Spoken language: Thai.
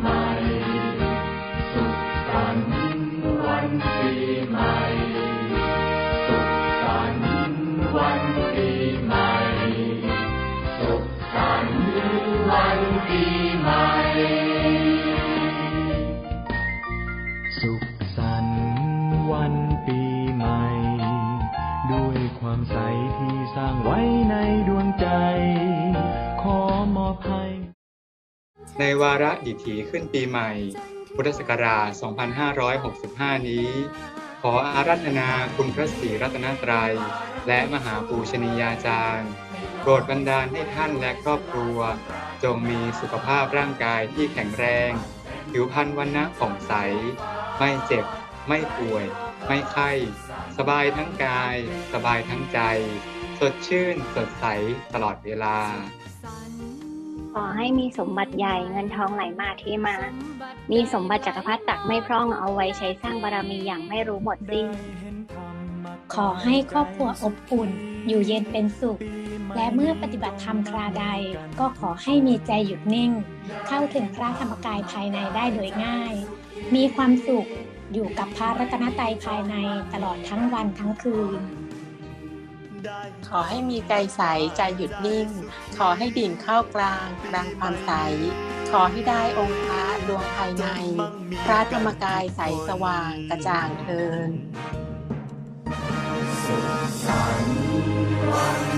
ใหสุขสันวันปีใหม่ สุขสันวันปีใหม่ สุขสันวันปีใหม่ สุขสันวันปีใหม่ ด้วยความใสที่สร้างไว้ในดวงใจขอ ในวาระดิถีขึ้นปีใหม่ พุทธศักราช 2565 นี้ ขออารัธนาคุณพระศรีรัตนตรัย และมหาปูชนียาจารย์โปรดบันดาลให้ท่านและครอบครัว จงมีสุขภาพร่างกายที่แข็งแรง ผิวพรรณวันนะผ่องใส ไม่เจ็บ ไม่ป่วย ไม่ไข้ สบายทั้งกาย สบายทั้งใจ สดชื่น สดใสตลอดเวลา อให้มีสมบัติใหญ่เงินทองไหลมาเที่มา มีสมบัติจักรพรรดิตักไม่พร่องเอาไว้ใช้สร้างบารมีอย่างไม่รู้หมดสิ้น ขอให้ครอบครัวอบอุ่น อยู่เย็นเป็นสุข และเมื่อปฏิบัติธรรมคราใด ก็ขอให้มีใจหยุดนิ่ง เข้าถึงพระธรรมกายภายในได้โดยง่าย มีความสุขอยู่กับพระรัตนตรัยภายในตลอดทั้งวันทั้งคืน ขอให้มีใจใสใจหยุดนิ่ง ขอให้ดิ่งเข้ากลางกลางความใส ขอให้ได้องค์พระดวงภายใน พระธรรมกายใสสว่างกระจ่างเทินสุขสันต์วัน